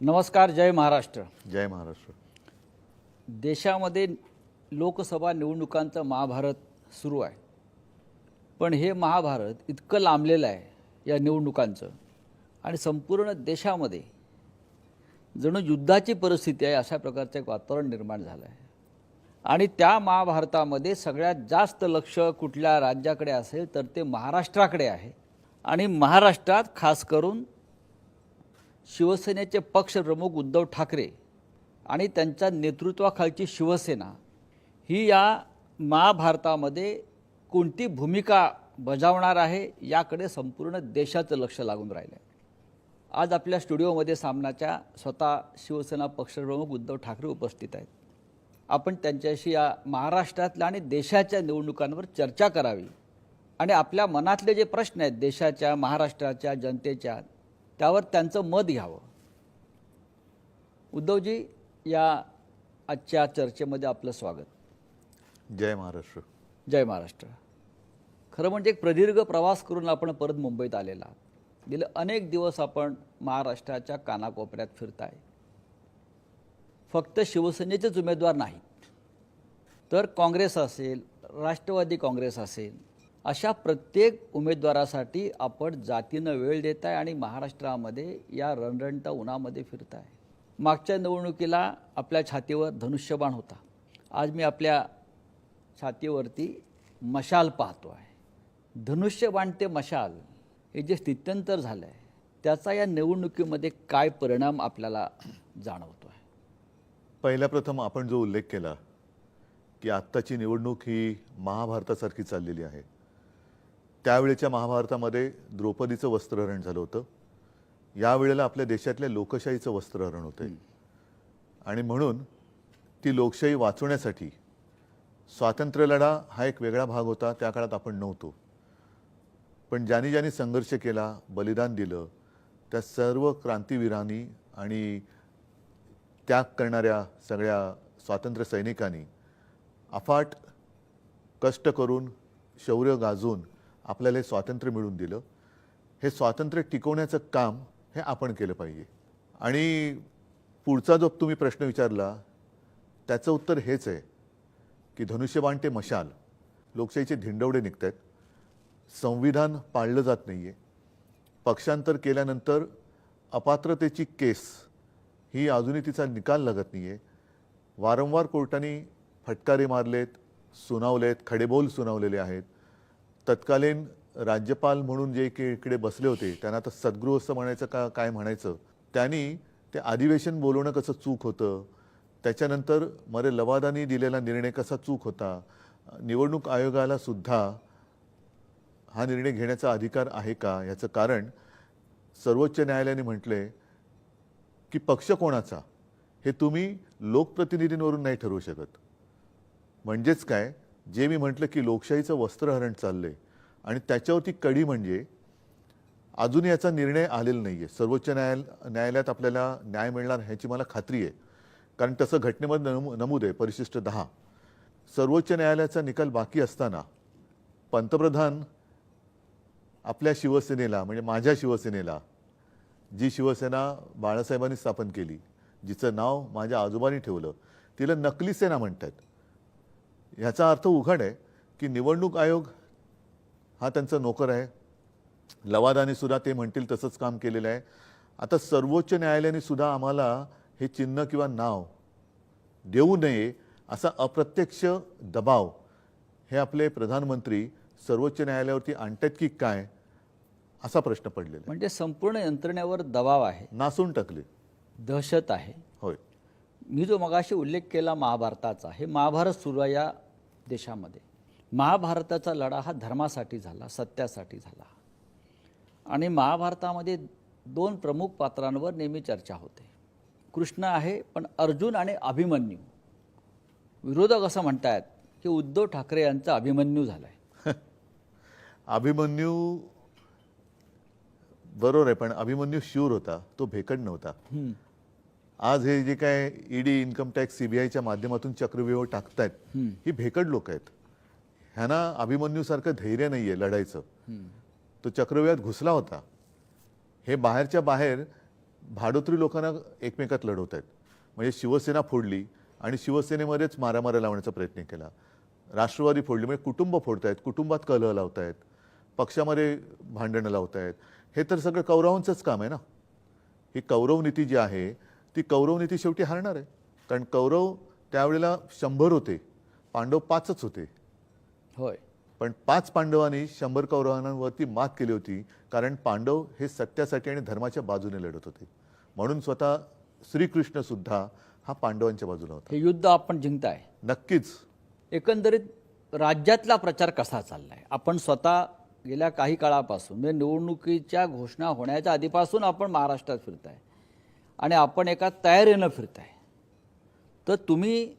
नमस्कार जय महाराष्ट्र. जय महाराष्ट्र. देशामध्ये लोकसभा निवडणुकांचं महाभारत सुरू आहे. पण हे महाभारत इतकं लांबलेलं आहे या निवडणुकांचं आणि संपूर्ण देशामध्ये जणू युद्धाची परिस्थिती आहे अशा प्रकारचं एक वातावरण निर्माण झालं आहे. आणि त्या महाभारतामध्ये सगळ्यात जास्त लक्ष कुठल्या राज्याकडे असेल तर ते महाराष्ट्राकडे आहे. आणि महाराष्ट्रात खास करून शिवसेनेचे पक्षप्रमुख उद्धव ठाकरे आणि त्यांच्या नेतृत्वाखालची शिवसेना ही या महाभारतामध्ये कोणती भूमिका बजावणार आहे याकडे संपूर्ण देशाचं लक्ष लागून राहिलं आहे आज आपल्या स्टुडिओमध्ये सामनाच्या स्वतः शिवसेना पक्षप्रमुख उद्धव ठाकरे उपस्थित आहेत. आपण त्यांच्याशी या महाराष्ट्रातल्या आणि देशाच्या निवडणुकांवर चर्चा करावी आणि आपल्या मनातले जे प्रश्न आहेत देशाच्या महाराष्ट्राच्या जनतेच्या त्यावर त्यांचं मत घ्यावं. उद्धवजी या आजच्या चर्चेमध्ये आपलं स्वागत. जय महाराष्ट्र. जय महाराष्ट्र. खरं म्हणजे एक प्रदीर्घ प्रवास करून आपण परत मुंबईत आलेला गेले अनेक दिवस आपण महाराष्ट्राच्या कानाकोपऱ्यात फिरताय. फक्त शिवसेनेचेच उमेदवार नाहीत. तर काँग्रेस असेल राष्ट्रवादी काँग्रेस असेल अशा प्रत्येक उमेदवारासाठी आपण जातीनं वेळ देत आहे आणि महाराष्ट्रामध्ये या रणरणता उन्हामध्ये फिरत आहे मागच्या निवडणुकीला आपल्या छातीवर धनुष्यबाण होता. आज मी आपल्या छातीवरती मशाल पाहतो आहे धनुष्यबाण ते मशाल हे जे स्थित्यंतर झालं आहे त्याचा या निवडणुकीमध्ये काय परिणाम आपल्याला जाणवतो आहे पहिल्या प्रथम आपण जो उल्लेख केला की आत्ताची निवडणूक ही महाभारतासारखी चाललेली आहे. त्यावेळेच्या महाभारतामध्ये द्रौपदीचं वस्त्रहरण झालं होतं. यावेळेला आपल्या देशातल्या लोकशाहीचं वस्त्रहरण होतं आणि म्हणून ती लोकशाही वाचवण्यासाठी स्वातंत्र्यलढा हा एक वेगळा भाग होता त्या काळात आपण नव्हतो. पण ज्यांनी ज्यांनी संघर्ष केला बलिदान दिलं त्या सर्व क्रांतीवीरांनी आणि त्याग करणाऱ्या सगळ्या स्वातंत्र्य सैनिकांनी अफाट कष्ट करून शौर्य गाजून आपल्याला हे स्वातंत्र्य मिळून दिलं. हे स्वातंत्र्य टिकवण्याचं काम हे आपण केलं पाहिजे. आणि पुढचा जो तुम्ही प्रश्न विचारला त्याचं उत्तर हेच आहे की धनुष्यबाण ते मशाल लोकशाहीचे धिंडवडे निघत आहेत संविधान पाळलं जात नाही आहे पक्षांतर केल्यानंतर अपात्रतेची केस ही अजूनही तिचा निकाल लागत नाही आहे वारंवार कोर्टाने फटकारे मारलेत सुनावलेत खडेबोल सुनावलेले आहेत. तत्कालीन राज्यपाल म्हणून जे की इकडे बसले होते त्यांना आता सद्गृह असं म्हणायचं का काय म्हणायचं? त्यांनी ते अधिवेशन बोलवणं कसं चूक होतं? त्याच्यानंतर मरे लवादानी दिलेला निर्णय कसा चूक होता? निवडणूक आयोगाला सुद्धा हा निर्णय घेण्याचा अधिकार आहे का? याचं कारण सर्वोच्च न्यायालयाने म्हटलंय की पक्ष कोणाचा? हे तुम्ही लोकप्रतिनिधींवरून नाही ठरवू शकत. म्हणजेच काय? जे मी म्हटलं की लोकशाहीचं वस्त्रहरण चाललंय आणि त्याच्यावरती कडी म्हणजे अजून याचा निर्णय आलेला नाही आहे सर्वोच्च न्यायाल न्यायालयात आपल्याला न्याय मिळणार ह्याची मला खात्री आहे. कारण तसं घटनेमध्ये नमू नमूद आहे परिशिष्ट दहा. सर्वोच्च न्यायालयाचा निकाल बाकी असताना पंतप्रधान आपल्या शिवसेनेला म्हणजे माझ्या शिवसेनेला जी शिवसेना बाळासाहेबांनी स्थापन केली जिचं नाव माझ्या आजोबांनी ठेवलं तिला नकली सेना म्हणतात. ह्याचा अर्थ उघड आहे की निवडणूक आयोग हा त्यांचा नोकर आहे. लवादाने सुद्धा ते म्हणतील तसंच काम केलेलं आहे. आता सर्वोच्च न्यायालयाने सुद्धा आम्हाला हे चिन्ह किंवा नाव देऊ नये असा अप्रत्यक्ष दबाव हे आपले प्रधानमंत्री सर्वोच्च न्यायालयावरती आणतात की काय असा प्रश्न पडलेला म्हणजे संपूर्ण यंत्रणेवर दबाव आहे. नासून टाकले. दहशत आहे. होय. मी जो मगाशी उल्लेख केला महाभारताचा हे महाभारत सुरू आहे या देशामध्ये. महाभारताचा लढा हा धर्मासाठी झाला सत्यासाठी झाला. आणि महाभारतामध्ये दोन प्रमुख पात्रांवर नेहमी चर्चा होते. कृष्ण आहे पण अर्जुन आणि अभिमन्यू. विरोधक असं म्हणतायत की उद्धव ठाकरे यांचा अभिमन्यू झाला आहे अभिमन्यू बरोबर आहे पण अभिमन्यू शूर होता तो भेकड नव्हता. आज हे जे काय ईडी इन्कम टॅक्स सीबीआयच्या माध्यमातून चक्रव्यूह टाकतायत ही भेकड लोक आहेत. ह्यांना अभिमन्यूसारखं धैर्य नाहीये लढायचं. तो चक्रव्यूहात घुसला होता. हे बाहेरच्या बाहेर भाडोत्री लोकांना एकमेकात लढवत आहेत म्हणजे शिवसेना फोडली आणि शिवसेनेमध्येच मारामाऱ्या लावण्याचा प्रयत्न केला. राष्ट्रवादी फोडली म्हणजे कुटुंब फोडतायत कुटुंबात कलह लावतायत पक्षामध्ये भांडणं लावतायत. हे तर सगळं कौरवांचंच काम आहे ना? ही कौरव नीती जी आहे ती कौरव नीती शेवटी हारणार आहे. कारण कौरव त्यावेळेला शंभर होते पांडव पाचच होते. होय. पण पाच पांडवांनी शंभर कौरवांवरती मात केली होती कारण पांडव हे सत्यासाठी आणि धर्माच्या बाजूने लढत होते. म्हणून स्वतः श्रीकृष्ण सुद्धा हा पांडवांच्या बाजूला होता. हे युद्ध आपण जिंकताय. नक्कीच. एकंदरीत राज्यातला प्रचार कसा चाललाय? आपण स्वतः गेल्या काही काळापासून म्हणजे निवडणुकीच्या घोषणा होण्याच्या आधीपासून आपण महाराष्ट्रात फिरताय. आणि आपण एका तयारीनं फिरताय. तर तुम्ही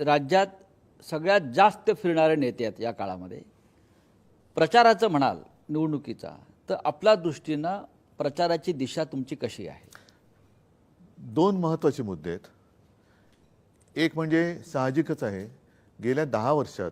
राज्यात सगळ्यात जास्त फिरणारे नेते आहेत या काळामध्ये. प्रचाराचं म्हणाल निवडणुकीचा तर आपल्या दृष्टीनं प्रचाराची दिशा तुमची कशी आहे? दोन महत्त्वाचे मुद्दे आहेत. एक म्हणजे साहजिकच आहे गेल्या दहा वर्षात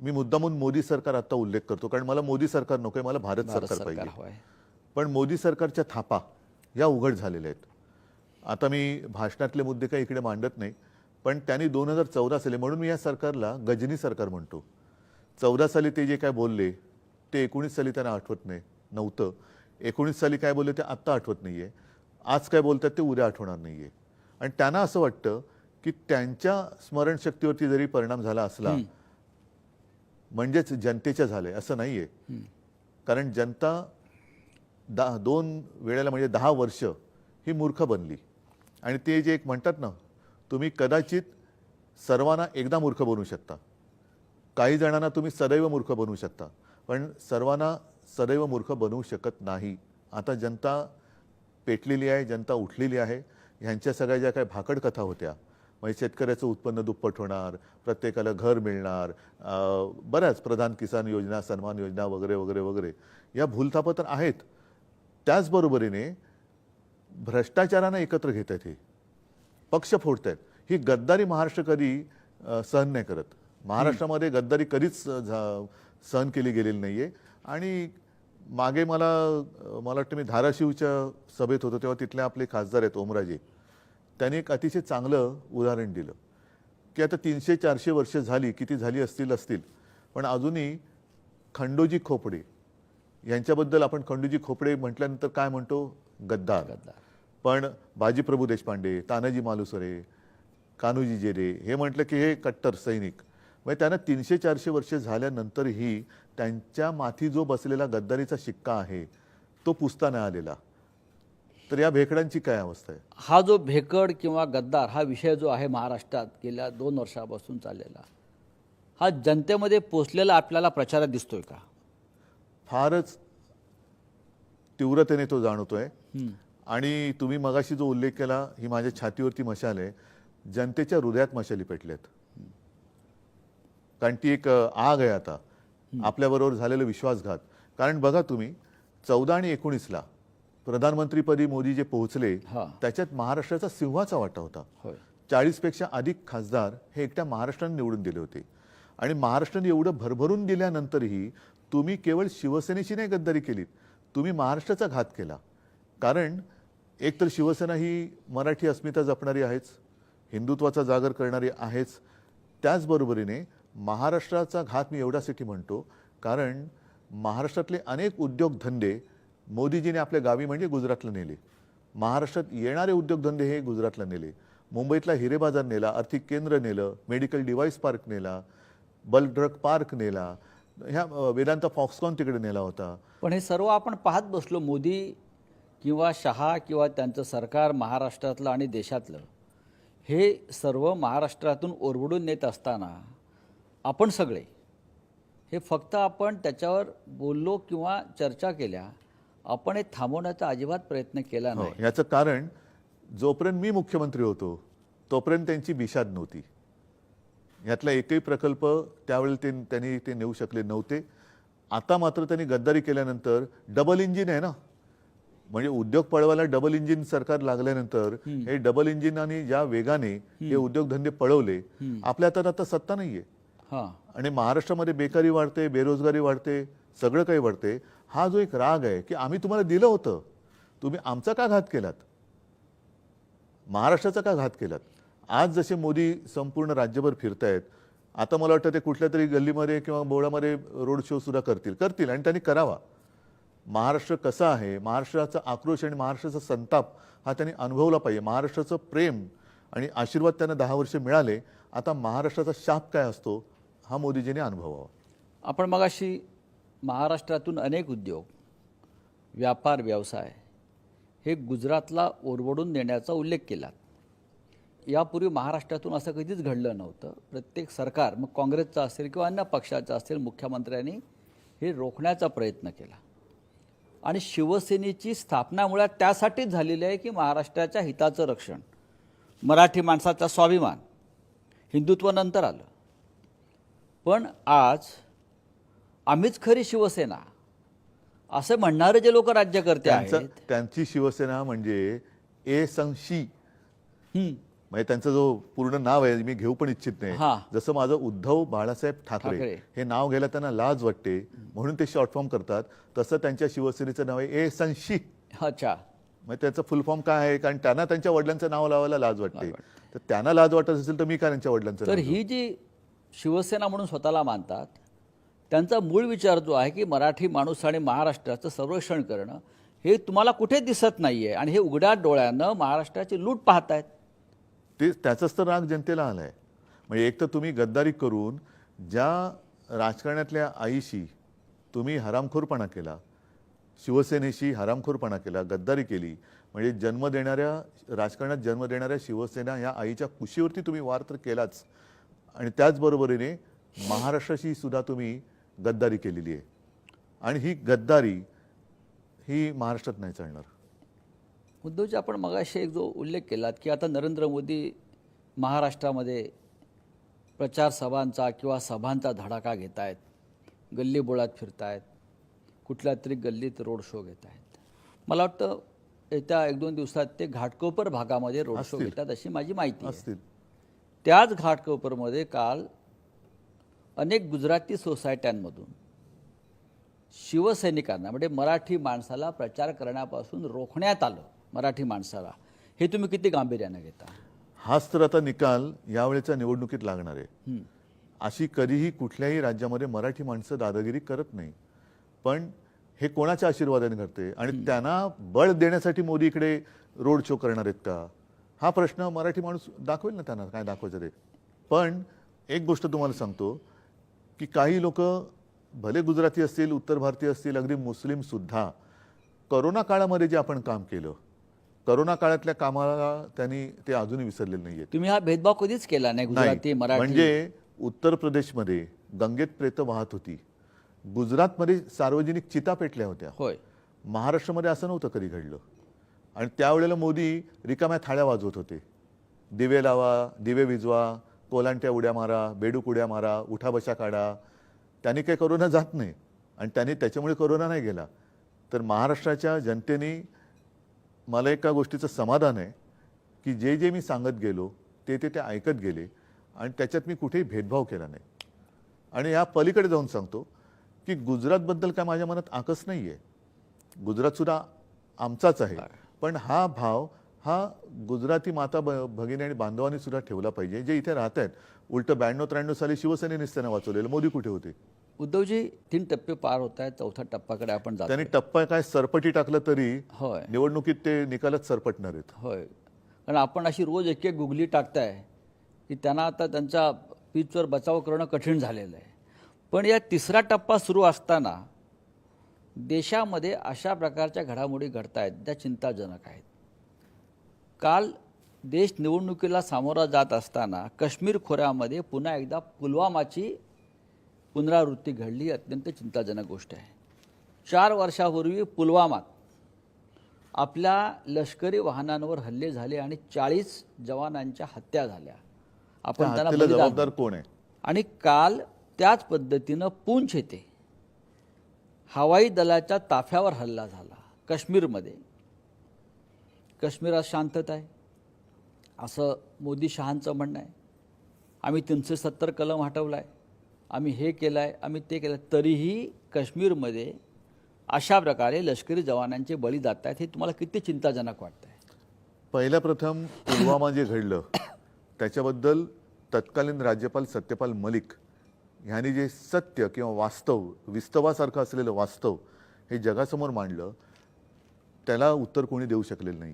मी मुद्दामून मोदी सरकार आता उल्लेख करतो कारण मला मोदी सरकार नको आहे मला भारत सरकार पाहिजे. पण मोदी सरकारच्या थापा या उघड झालेल्या आहेत. आता मी भाषणातले मुद्दे काही इकडे मांडत नाही पण त्यांनी दोन हजार चौदा साली म्हणून मी या सरकारला गजनी सरकार म्हणतो. चौदा साली ते जे काय बोलले ते एकोणीस साली त्यांना आठवत नाही नव्हतं. एकोणीस साली काय बोलले ते आत्ता आठवत नाही आहे आज काय बोलतात ते उद्या आठवणार नाही आहे आणि त्यांना असं वाटतं की त्यांच्या स्मरणशक्तीवरती जरी परिणाम झाला असला म्हणजेच जनतेच्या झाले असं नाही आहे कारण जनता दहा दोन वेळेला म्हणजे दहा वर्ष ही मूर्ख बनली. आणि ते जे एक म्हणतात ना तुम्ही कदाचित सर्वांना एकदा मूर्ख बनवू शकता. काही जणांना तुम्ही सदैव मूर्ख बनवू शकता. पण सर्वांना सदैव मूर्ख बनवू शकत नाही. आता जनता पेटलेली आहे जनता उठलेली आहे. ह्यांच्या सगळ्या ज्या काही भाकड कथा होत्या म्हणजे शेतकऱ्याचं उत्पन्न दुप्पट होणार प्रत्येकाला घर मिळणार बऱ्याच प्रधान किसान योजना सन्मान योजना वगैरे वगैरे वगैरे. या भूलथापं तर आहेत. त्याचबरोबरीने भ्रष्टाचारानं एकत्र घेत आहेत हे. पक्ष फोडत आहेत ही गद्दारी महाराष्ट्र कधी सहन नाही करत. महाराष्ट्रामध्ये गद्दारी कधीच झा- सहन केली गेलेली नाही आहे आणि मागे मला मला वाटतं मी धाराशिवच्या सभेत होतो तेव्हा तिथले आपले खासदार आहेत ओमराजे. त्यांनी एक अतिशय चांगलं उदाहरण दिलं. की आता तीनशे चारशे वर्ष झाली किती झाली असतील असतील. पण अजूनही खंडोजी खोपडे यांच्याबद्दल आपण खंडोजी खोपडे म्हटल्यानंतर काय म्हणतो? गद्दार. गद्दार. पण बाजीप्रभू देशपांडे तानाजी मालुसरे कान्होजी जेरे हे म्हटलं की हे कट्टर सैनिक. म्हणजे त्यांना तीनशे चारशे वर्ष झाल्यानंतरही त्यांच्या माथी जो बसलेला गद्दारीचा शिक्का आहे तो पुसता नाही आलेला. तर या भेकडांची काय अवस्था आहे? हा जो भेकड किंवा गद्दार हा विषय जो आहे महाराष्ट्रात गेल्या दोन वर्षापासून चाललेला हा जनतेमध्ये पोचलेला आपल्याला प्रचारात दिसतोय का? फारच तीव्रतेने तो जाणवतोय. आणि तुम्ही मगाशी जो उल्लेख केला ही माझ्या छातीवरती मशाल आहे जनतेच्या हृदयात मशाली पेटल्यात. कारण ती एक आग आहे आता. आपल्याबरोबर झालेलं विश्वासघात. कारण बघा तुम्ही चौदा आणि एकोणीसला प्रधानमंत्रीपदी मोदी जे पोहोचले. त्याच्यात महाराष्ट्राचा सिंहाचा वाटा होता. चाळीसपेक्षा अधिक खासदार हे एकट्या महाराष्ट्राने निवडून दिले होते. आणि महाराष्ट्राने एवढं भरभरून दिल्यानंतरही तुम्ही केवळ शिवसेनेची नाही गद्दारी केलीत तुम्ही महाराष्ट्राचा घात केला. कारण एकतर शिवसेना ही मराठी अस्मिता जपणारी आहेच हिंदुत्वाचा जागर करणारी आहेच. त्याचबरोबरीने महाराष्ट्राचा घात मी एवढ्यासाठी म्हणतो कारण महाराष्ट्रातले अनेक उद्योगधंदे मोदीजीने आपल्या गावी म्हणजे गुजरातला नेले. महाराष्ट्रात येणारे उद्योगधंदे हे गुजरातला नेले. मुंबईतला हिरे बाजार नेला आर्थिक केंद्र नेलं मेडिकल डिव्हाइस पार्क नेला बल्क ड्रग पार्क नेला. ह्या वेदांता फॉक्सकॉन तिकडे नेला होता. पण हे सर्व आपण पाहत बसलो मोदी किंवा शहा किंवा त्यांचं सरकार महाराष्ट्रातलं आणि देशातलं हे सर्व महाराष्ट्रातून ओरबडून नेत असताना आपण सगळे हे फक्त आपण त्याच्यावर बोललो किंवा चर्चा केल्या आपण हे थांबवण्याचा अजिबात प्रयत्न केला हो, नाही. याचं कारण जोपर्यंत मी मुख्यमंत्री होतो तोपर्यंत त्यांची बिशाद नव्हती. यातला एकही प्रकल्प त्यावेळी ते त्यांनी ते नेऊ शकले नव्हते. आता मात्र त्यांनी गद्दारी केल्यानंतर डबल इंजिन आहे ना? म्हणजे उद्योग पळवायला डबल इंजिन सरकार लागल्यानंतर हे डबल इंजिन आणि ज्या वेगाने हे उद्योगधंदे पळवले आपल्या हातात आता सत्ता नाहीये. हां. आणि महाराष्ट्रामध्ये बेकारी वाढते बेरोजगारी वाढते सगळं काही वाढते. हा जो एक राग आहे की आम्ही तुम्हाला दिलं होतं तुम्ही आमचा का घात केलात? महाराष्ट्राचा का घात केलात? आज जसे मोदी संपूर्ण राज्यभर फिरत आहेत आता मला वाटतं ते कुठल्या तरी गल्लीमध्ये किंवा बोळामध्ये रोड शो सुद्धा करतील. करतील आणि त्यांनी करावा. महाराष्ट्र कसा आहे? महाराष्ट्राचा आक्रोश आणि महाराष्ट्राचा संताप हा त्यांनी अनुभवला पाहिजे. महाराष्ट्राचं प्रेम आणि आशीर्वाद त्यांना दहा वर्ष मिळाले. आता महाराष्ट्राचा शाप काय असतो हा मोदीजींनी अनुभवावा. आपण मगाशी महाराष्ट्रातून अनेक उद्योग व्यापार व्यवसाय हे गुजरातला ओरवडून देण्याचा उल्लेख केला यापूर्वी महाराष्ट्रातून असं कधीच घडलं नव्हतं. प्रत्येक सरकार मग काँग्रेसचं असेल किंवा अन्य पक्षाचं असेल मुख्यमंत्र्यांनी हे रोखण्याचा प्रयत्न केला. आणि शिवसेनेची स्थापना मुळात त्यासाठीच झालेली आहे की महाराष्ट्राच्या हिताचं रक्षण. मराठी माणसाचा स्वाभिमान हिंदुत्व नंतर आलं. पण आज आम्हीच खरी शिवसेना असं म्हणणारे जे लोक राज्यकर्ते आहेत. त्यांची शिवसेना म्हणजे ए संशी म्हणजे त्यांचं जो पूर्ण नाव आहे मी घेऊ पण इच्छित हा. नाही जसं माझं उद्धव बाळासाहेब ठाकरे. हे नाव घ्यायला त्यांना लाज वाटते म्हणून ते शॉर्ट फॉर्म करतात. तसं त्यांच्या शिवसेनेचं नाव आहे ए संशी. अच्छा. मग त्याचं फुल फॉर्म काय आहे? कारण त्यांना त्यांच्या वडिलांचं नाव लावायला लाज वाटते. तर त्यांना लाज वाटत असेल तर मी काय त्यांच्या वडिलांचं तर? ही जी शिवसेना म्हणून स्वतःला मानतात त्यांचा मूळ विचार जो आहे की मराठी माणूस आणि महाराष्ट्राचं संरक्षण करणं हे तुम्हाला कुठे दिसत नाहीये आणि हे उघड्या डोळ्यानं महाराष्ट्राची लूट पाहतायत. ते त्याचाच तर राग जनतेला आलाय. म्हणजे एक तर तुम्ही गद्दारी करून ज्या राजकारण्यातल्या आईशी तुम्ही हरामखोरपणा केला शिवसेनेशी हरामखोरपणा केला गद्दारी केली म्हणजे जन्म देणाऱ्या राजकारणात जन्म देणाऱ्या शिवसेना या आईच्या कुशीवरती तुम्ही वार तर केलाच. आणि त्याचबरोबरीने महाराष्ट्राशी सुद्धा तुम्ही गद्दारी केलेली आहे. आणि ही गद्दारी ही महाराष्ट्रात नाही चालणार. उद्धवजी आपण मगाशी एक जो उल्लेख केलात की आता नरेंद्र मोदी महाराष्ट्रामध्ये प्रचार सभांचा किंवा सभांचा धडाका घेत आहेत गल्ली बोळात फिरत आहेत कुठल्या तरी गल्लीत रोड शो घेत आहेत मला वाटतं येत्या एक दोन दिवसात ते घाटकोपर भागामध्ये रोड शो. घेतात अशी माझी माहिती असतील. त्याच घाटकोपरमध्ये काल अनेक गुजराती सोसायट्यांमधून शिवसैनिकांना म्हणजे मराठी माणसाला प्रचार करण्यापासून रोखण्यात आलं. मराठी माणसाला. हे तुम्ही किती गांभीर्यानं घेता? हाच तर आता निकाल यावेळेच्या निवडणुकीत लागणार आहे. अशी कधीही कुठल्याही राज्यामध्ये मराठी माणसं दादागिरी करत नाही. पण हे कोणाच्या आशीर्वादाने घडते आणि त्यांना बळ देण्यासाठी मोदी इकडे रोड शो करणार आहेत का? हा प्रश्न मराठी माणूस दाखवेल ना त्यांना काय दाखवायचं ते. पण एक गोष्ट तुम्हाला सांगतो की काही लोक भले गुजराती असतील उत्तर भारतीय असतील अगदी मुस्लिम सुद्धा करोना काळामध्ये जे आपण काम केलं करोना काळातल्या कामाला त्यांनी ते अजूनही विसरलेले नाहीये तुम्ही हा भेदभाव कधीच केला नाही. गुजराती. मराठी? म्हणजे उत्तर प्रदेशमध्ये गंगेत प्रेत वाहत होती. गुजरातमध्ये सार्वजनिक चिता पेटल्या होत्या. होय. महाराष्ट्रामध्ये असं नव्हतं कधी घडलं. आणि त्यावेळेला मोदी रिकाम्या थाळ्या वाजवत होते. दिवे लावा दिवे विजवा कोलांट्या उड्या मारा बेडूक उड्या मारा उठा बशा काढा. त्यांनी काही करोना जात नाही. आणि त्यांनी त्याच्यामुळे करोना नाही गेला. तर महाराष्ट्राच्या जनतेने मला एका गोष्टीचं समाधान आहे की जे जे मी सांगत गेलो ते ते ते ऐकत गेले आणि त्याच्यात मी कुठेही भेदभाव केला नाही. आणि या पलीकडे जाऊन सांगतो की गुजरातबद्दल काय माझ्या मनात आकस नाही आहे गुजरात सुद्धा आमचाच आहे पण हा भाव हा गुजराती माता ब- भगिनी आणि बांधवांनी सुद्धा ठेवला पाहिजे जे इथे राहत आहेत उलट ब्याण्णव त्र्याण्णव साली शिवसेनेनेच त्यांना वाचवलेलं मोदी कुठे होते? उद्धवजी तीन टप्पे पार होत आहेत चौथ्या टप्प्याकडे आपण जातो त्यांनी टप्पा काय सरपटी टाकलं तरी होय. निवडणुकीत ते निकालच सरपटणार आहेत. होय. कारण आपण अशी रोज एक एक गुगली टाकताय की त्यांना आता त्यांच्या पीचवर बचाव करणं कठीण झालेलं आहे. पण या तिसरा टप्पा सुरू असताना देशामध्ये अशा प्रकारच्या घडामोडी घडत आहेत त्या चिंताजनक आहेत. काल देश निवडणुकीला सामोरा जात असताना काश्मीर खोऱ्यामध्ये पुन्हा एकदा पुलवामाची पुनरावृत्ती घडली अत्यंत चिंताजनक गोष्ट आहे. चार वर्षापूर्वी पुलवामात आपल्या लष्करी वाहनांवर हल्ले झाले आणि चाळीस जवानांच्या हत्या झाल्या. आपण त्या त्यांना जबाबदार कोण आहे? आणि काल त्याच पद्धतीनं पूंछ येथे हवाई दलाच्या ताफ्यावर हल्ला झाला काश्मीरमध्ये. काश्मीरात शांतता आहे. असं मोदी शहांचं म्हणणं आहे. आम्ही तीनशे सत्तर कलम हटवला आहे आम्ही हे केलं आहे आम्ही ते केलं तरीही काश्मीरमध्ये अशा प्रकारे लष्करी जवानांचे बळी जात आहेत हे तुम्हाला किती चिंताजनक वाटतंय? पहिल्या प्रथम पुलवामा जे घडलं त्याच्याबद्दल तत्कालीन राज्यपाल सत्यपाल मलिक ह्यांनी जे सत्य किंवा वास्तव विस्तवासारखं असलेलं वास्तव हे जगासमोर मांडलं त्याला उत्तर कोणी देऊ शकलेलं नाही.